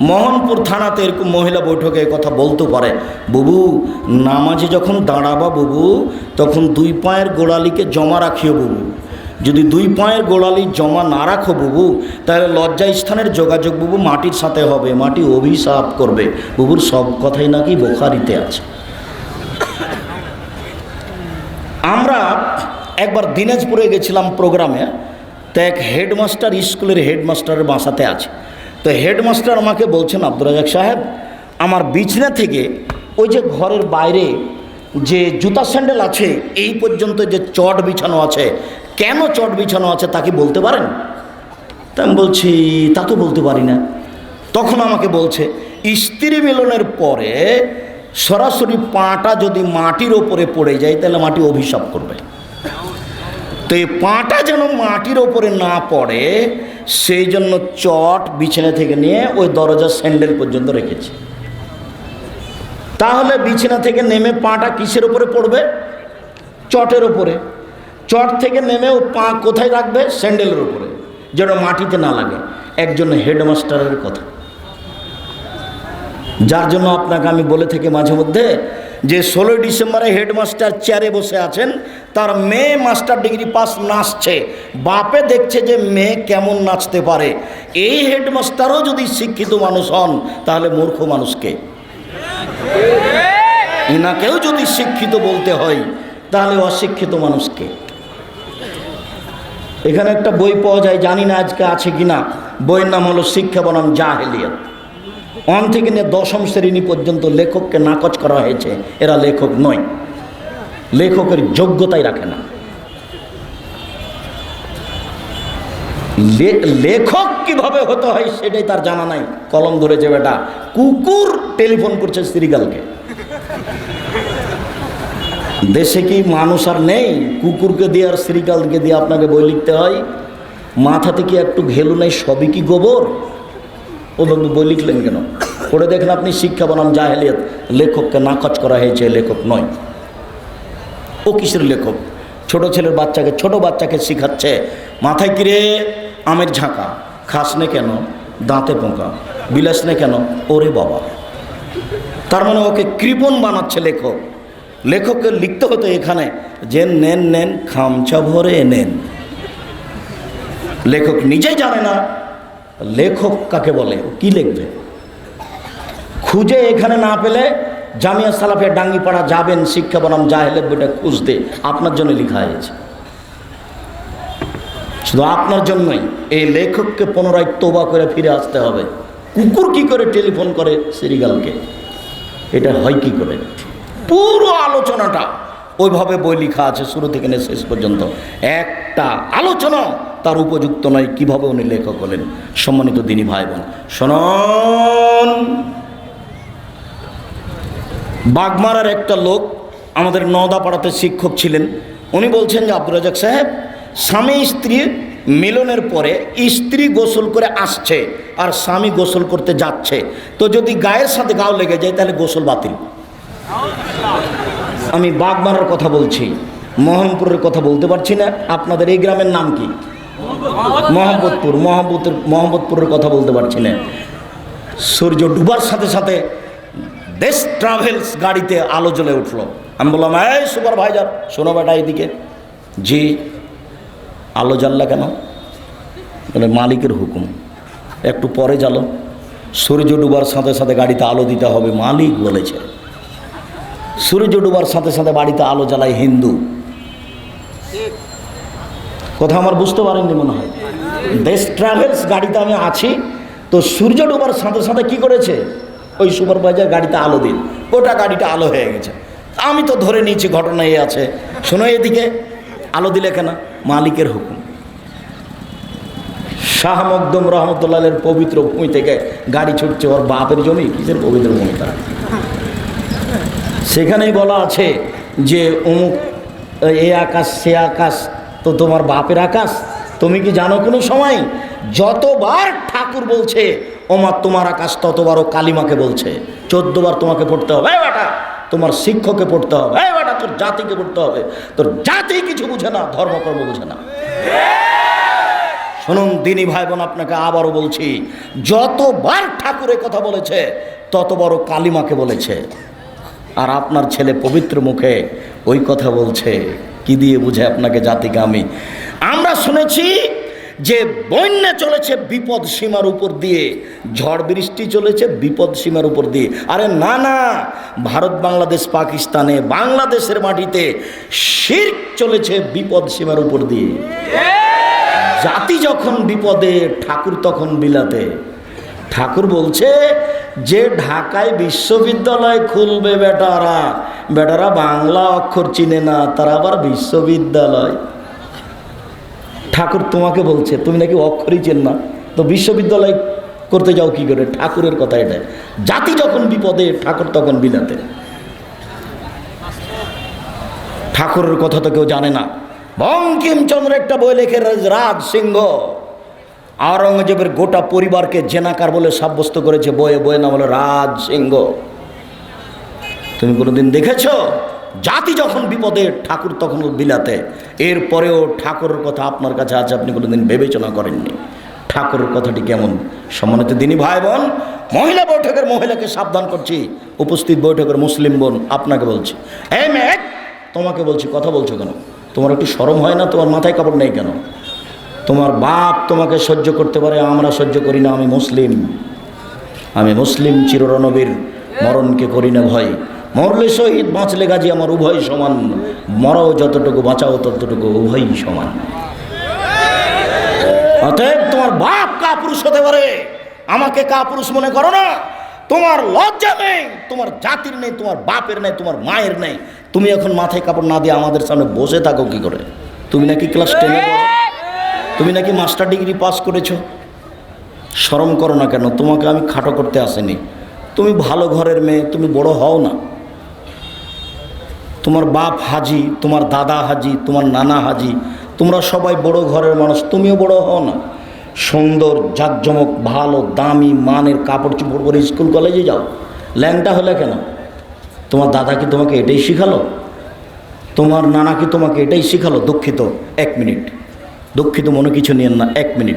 মোহনপুর থানাতে এরকম মহিলা বৈঠকে কথা বলতে পারে। বুবু, নামাজে যখন দাঁড়াবা বুবু, তখন দুই পায়ের গোড়ালিকে জমা রাখিও বুবু। যদি দুই পায়ের গোড়ালি জমা না রাখো বুবু, তাহলে লজ্জা স্থানের যোগাযোগ বুবু মাটির সাথে হবে, মাটি অভিশাপ করবে। বুবুর সব কথাই নাকি বোখারিতে আছে। আমরা একবার দিনাজপুরে গেছিলাম প্রোগ্রামে, তো এক হেডমাস্টার স্কুলের হেডমাস্টারের বাসাতে আছে। তো হেডমাস্টার আমাকে বলছেন, আব্দুর রাজাক সাহেব, আমার বিছনা থেকে ওই যে ঘরের বাইরে যে জুতা স্যান্ডেল আছে, এই পর্যন্ত যে চট বিছানো আছে, কেন চট বিছানো আছে তা কি বলতে পারেন? তা আমি বলছি, তা তো বলতে পারি না। তখন আমাকে বলছে, স্ত্রী মিলনের পরে সরাসরি পাটা যদি মাটির ওপরে পড়ে যায়, তাহলে মাটি অভিশাপ করবে। তো এই পাটা যেন মাটির ওপরে না পড়ে, সেই জন্য চট বিছানা থেকে নিয়ে ওই দরজার স্যান্ডেল পর্যন্ত রেখেছে। তাহলে বিছানা থেকে নেমে পাটা কিসের ওপরে পড়বে? চটের ওপরে। চট থেকে নেমে ও পা কোথায় রাখবে? স্যান্ডেলের ওপরে, যেন মাটিতে না লাগে। একজন হেডমাস্টারের কথা। যার জন্য আপনাকে আমি বলে থাকি মাঝে মধ্যে যে ষোলোই ডিসেম্বরে হেডমাস্টার চেয়ারে বসে আছেন, তার মেয়ে মাস্টার ডিগ্রি পাস নাচছে। বাপে দেখছে যে মেয়ে কেমন নাচতে পারে। এই হেডমাস্টারও যদি শিক্ষিত মানুষ হন, তাহলে মূর্খ মানুষকে এনাকেও যদি শিক্ষিত বলতে হয়, তাহলে অশিক্ষিত মানুষকে এখানে একটা বই পাওয়া যায়, জানি না আজকে আছে কিনা। বইয়ের নাম হলো শিক্ষা বনাম জাহেলিয়ত। অন থেকে নিয়ে দশম শ্রেণি পর্যন্ত লেখককে নাকচ করা হয়েছে। এরা লেখক নয়। লেখকের যোগ্যতাই রাখে না। লেখক কীভাবে হতে হয় সেটাই তার জানা নাই। কলম ধরেছে বেটা। কুকুর টেলিফোন করছে শ্রীগালকে দেশে কি মানুষ আর নেই? কুকুরকে দিয়ে আর শ্রীকালকে দিয়ে আপনাকে বই লিখতে হয়? মাথাতে কি একটু ঘেলু নেই? সবই কি গোবর? ওভাবে বই লিখলেন কেন? পড়ে দেখেন আপনি শিক্ষা বনাম জাহেলিয়ত। লেখককে নাকচ করা হয়েছে লেখক নয়। ও কিসের লেখক? ছোট ছেলের বাচ্চাকে, ছোট বাচ্চাকে শিখাচ্ছে। মাথায় কিরে আমের ঝাঁকা। খাস নে কেন? দাঁতে পোকা। বিলাস নে কেন? ওরে বাবা। তার মানে ওকে কৃপণ বানাচ্ছে লেখক। লেখককে লিখতে হতো এখানে যে, নেন নেন, খামচা ভরে নেন। লেখক নিজেই জানে না লেখক কাকে বলে? কি লিখবে? খুঁজে এখানে না পেলে জামিয়া সালাফিয়া ডাঙ্গিপাড়া যাবেন, শিক্ষা বনাম জাহেলের বইটা খুঁজতে। আপনার জন্য লেখা হয়েছে। শুধু আপনার জন্যই, এই লেখককে পুনরায় তোবা করে ফিরে আসতে হবে। কুকুর কি করে টেলিফোন করে সিরিগালকে? এটা হয় কি করে? পুরো আলোচনাটা ওইভাবে বই লেখা আছে, শুরু থেকে শেষ পর্যন্ত। একটা আলোচনা তার উপযুক্ত নয়, কীভাবে উনি লেখক হলেন? সম্মানিত দিনী ভাই বোন শোনন। বাগমারার একটা লোক আমাদের নদাপাড়াতে শিক্ষক ছিলেন। উনি বলছেন যে, আব্দুর রাজাক সাহেব, স্বামী স্ত্রী মিলনের পরে স্ত্রী গোসল করে আসছে আর স্বামী গোসল করতে যাচ্ছে। তো যদি গায়ের সাথে গাও লেগে যায়, তাহলে গোসল বাতিল। আমি বাগমারার কথা বলছি, মোহনপুরের কথা বলতে পারছি না। আপনাদের এই গ্রামের নাম কি? মোহাম্মদপুর মোহাম্মদপুর মোহাম্মদপুরের কথা বলতে পারছি না। সূর্য ডুবার সাথে সাথে দেশ ট্রাভেলস গাড়িতে আলো জ্বলে উঠল। আমি বললাম, এই সুপারভাইজার শোনো বেটা এইদিকে জি, আলো জ্বাললা কেন? বলে, মালিকের হুকুম। একটু পরে জ্বালো। সূর্য ডুবার সাথে সাথে গাড়িতে আলো দিতে হবে, মালিক বলেছে। সূর্য ডুবার সাথে সাথে বাড়িতে আলো জ্বালায় হিন্দু। কথা আমার বুঝতে পারেননি মনে হয়। দেশ ট্রাভেলস গাড়িতে আমি আছি। তো সূর্য ডোবার সাথে সাথে কি করেছে? ওই সুপারভাইজার গাড়িতে আলো দিন গোটা গাড়িটা আলো হয়ে গেছে। আমি তো ধরে নিয়েছি, ঘটনা এই আছে। শোনো এদিকে, আলো দিলে কেন? মালিকের হুকুম। শাহ মকদম রহমতুল্লাহের পবিত্র ভূমি থেকে গাড়ি ছুটছে ওর বাপের জমি। কিসের পবিত্র ভূমি তার সেখানেই বলা আছে যে অমুক, এ আকাশ, সে আকাশ তো তোমার বাপের আকাশ, তুমি কি জানো কোনো সময়? যতবার ঠাকুর বলছে, ওমা তোমার আকাশ ততবার ও কালিমাকে বলছে। চোদ্দবার তোমাকে পড়তে হবে। বেটা, তোমার শিক্ষকে পড়তে হবে। বেটা, তোর জাতিকে পড়তে হবে। তোর জাতি কিছু বুঝে না, ধর্মকর্ম বুঝে না। শুনুন, দিনী ভাই বোন আপনাকে আবারও বলছি, যতবার ঠাকুরের কথা বলেছে তত বড় কালিমাকে বলেছে। আর আপনার ছেলে পবিত্র মুখে ওই কথা বলছে। কি দিয়ে বুঝে আপনাকে জাতিগামী? আমরা শুনেছি যে বন্যা চলেছে বিপদ সীমার উপর দিয়ে, ঝড় বৃষ্টি চলেছে বিপদ সীমার উপর দিয়ে। আরে না না, ভারত, বাংলাদেশ, পাকিস্তানে, বাংলাদেশের মাটিতে শির চলেছে বিপদ সীমার উপর দিয়ে। জাতি যখন বিপদে, ঠাকুর তখন বিলাতে। ঠাকুর বলছে যে ঢাকায় বিশ্ববিদ্যালয় খুলবে বেটারা বেটারা বাংলা অক্ষর চিনে না, তারা আবার বিশ্ববিদ্যালয়। ঠাকুর তোমাকে বলছে, তুমি নাকি অক্ষরই চেন না। তো বিশ্ববিদ্যালয় করতে যাও কি করে? ঠাকুরের কথা এটা। জাতি যখন বিপদে, ঠাকুর তখন বিলাতে। ঠাকুরের কথা তো কেউ জানে না। বঙ্কিমচন্দ্র একটা বই লেখে রাজ সিংহ। আওরঙ্গজেবের গোটা পরিবারকে জেনাকার বলে সাব্যস্ত করেছে বয়ে বয়ে না বলে রাজ সিংহ। তুমি কোনোদিন দেখেছ? জাতি যখন বিপদে, ঠাকুর তখন বিলাতে এরপরেও ঠাকুরের কথা আপনার কাছে আছে, আপনি কোনোদিন বিবেচনা করেননি। ঠাকুরের কথাটি কেমন? সম্মানিত দিনী ভাই বোন মহিলা বৈঠকের মহিলাকে সাবধান করছি। উপস্থিত বৈঠকের মুসলিম বোন আপনাকে বলছি। এই মেয়ে, তোমাকে বলছি, কথা বলছো কেন? তোমার একটু সরম হয় না? তোমার মাথায় কাপড় নেই কেন? তোমার বাপ তোমাকে সহ্য করতে পারে, আমরা সহ্য করি না, আমি মুসলিম। আমি মুসলিম চিররণবীর, মরণকে করি না ভয়। মরলে শহীদ, বাঁচলে গাজী আমার উভয় সমান। মরাও যতটুকু বাঁচাও ততটুকু উভয়ই সমান। অতএব তোমার বাপ কাপুরুষ হতে পারে, আমাকে কাপুরুষ মনে করো না। তোমার লজ্জা নেই, তোমার জাতির নেই, তোমার বাপের নেই, তোমার মায়ের নেই। তুমি এখন মাথায় কাপড় না দিয়ে আমাদের সামনে বসে থাকো কি করে? তুমি নাকি ক্লাস টেনে পড়ো? তুমি নাকি মাস্টার ডিগ্রি পাস করেছ? শরম করো না কেন, তোমাকে আমি খাটো করতে আসেনি। তুমি ভালো ঘরের মেয়ে, তুমি বড় হও না। তোমার বাপ হাজি, তোমার দাদা হাজি, তোমার নানা হাজি, তোমরা সবাই বড় ঘরের মানুষ, তুমিও বড় হও না। সুন্দর, জাকজমক, ভালো, দামি মানের কাপড় চোপড় পরে স্কুল কলেজে যাও। ল্যাংটা হলে কেন? তোমার দাদা কি তোমাকে এটাই শিখালো? তোমার নানা কি তোমাকে এটাই শিখালো? দুঃখিত, এক মিনিট। দুঃখিত মনে কিছু নিয়েন না। এক মিনিট।